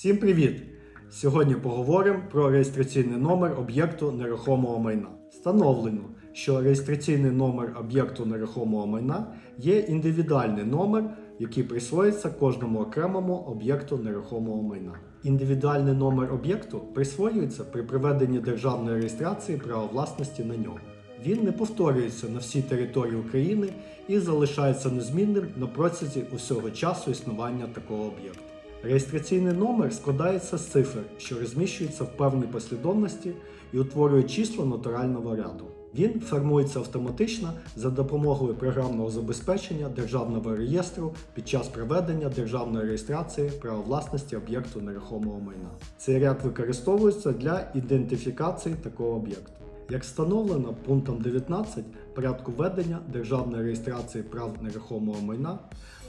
Всім привіт! Сьогодні поговоримо про реєстраційний номер об'єкту нерухомого майна. Встановлено, що реєстраційний номер об'єкту нерухомого майна є індивідуальний номер, який присвоюється кожному окремому об'єкту нерухомого майна. Індивідуальний номер об'єкту присвоюється при проведенні державної реєстрації права власності на нього. Він не повторюється на всій території України і залишається незмінним на протязі усього часу існування такого об'єкту. Реєстраційний номер складається з цифр, що розміщуються в певній послідовності і утворює число натурального ряду. Він формується автоматично за допомогою програмного забезпечення державного реєстру під час проведення державної реєстрації права власності об'єкту нерухомого майна. Цей ряд використовується для ідентифікації такого об'єкту. Як встановлено пунктом 19 порядку ведення державної реєстрації прав нерухомого майна,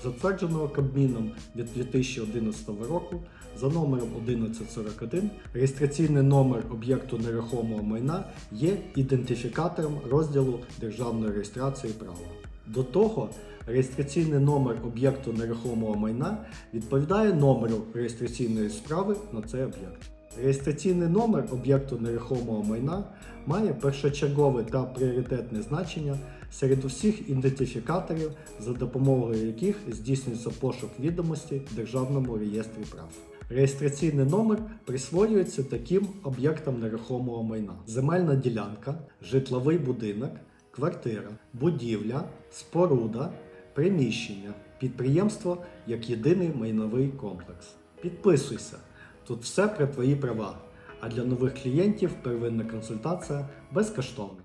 затвердженого Кабміном від 2011 року за номером 1141, реєстраційний номер об'єкту нерухомого майна є ідентифікатором розділу державної реєстрації права. До того, реєстраційний номер об'єкту нерухомого майна відповідає номеру реєстраційної справи на цей об'єкт. Реєстраційний номер об'єкту нерухомого майна має першочергове та пріоритетне значення серед усіх ідентифікаторів, за допомогою яких здійснюється пошук відомості в Державному реєстрі прав. Реєстраційний номер присвоюється таким об'єктам нерухомого майна: земельна ділянка, житловий будинок, квартира, будівля, споруда, приміщення, підприємство як єдиний майновий комплекс. Підписуйся. Тут все про твої права. А для нових клієнтів первинна консультація безкоштовна.